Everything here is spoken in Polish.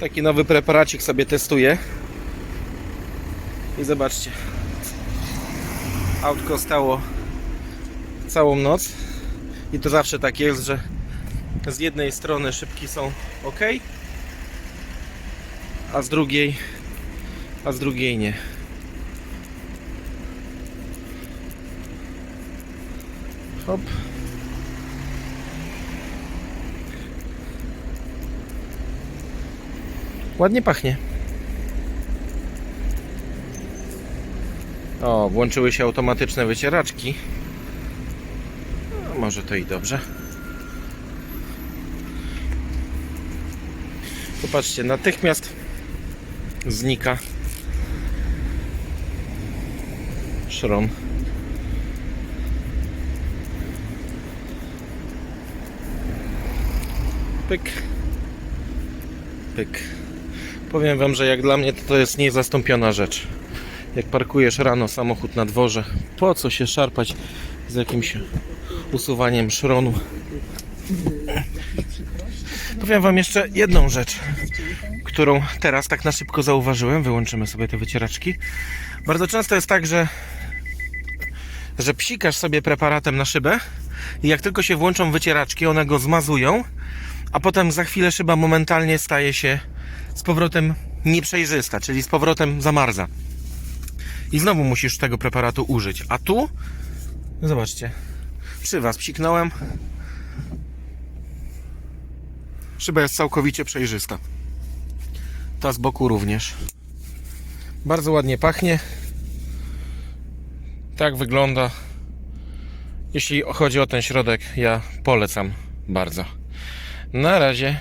Taki nowy preparacik sobie testuję. I zobaczcie. Autko stało całą noc. I to zawsze tak jest, że z jednej strony szybki są ok, a z drugiej a z drugiej nie. Hop. Ładnie pachnie. O, włączyły się automatyczne wycieraczki. No, może to i dobrze. Popatrzcie, natychmiast znika szron. Pyk. Pyk. Powiem wam, że jak dla mnie to, to jest niezastąpiona rzecz. Jak parkujesz rano samochód na dworze, po co się szarpać z jakimś usuwaniem szronu? Powiem wam jeszcze jedną rzecz, którą teraz tak na szybko zauważyłem. Wyłączymy sobie te wycieraczki. Bardzo często jest tak, że że psikasz sobie preparatem na szybę i jak tylko się włączą wycieraczki, one go zmazują, a potem za chwilę szyba momentalnie staje się z powrotem nieprzejrzysta, czyli z powrotem zamarza. I znowu musisz tego preparatu użyć. A tu, no zobaczcie, przy Was psiknąłem, szyba jest całkowicie przejrzysta. Ta z boku również. Bardzo ładnie pachnie. Tak wygląda. Jeśli chodzi o ten środek, ja polecam bardzo. Na razie.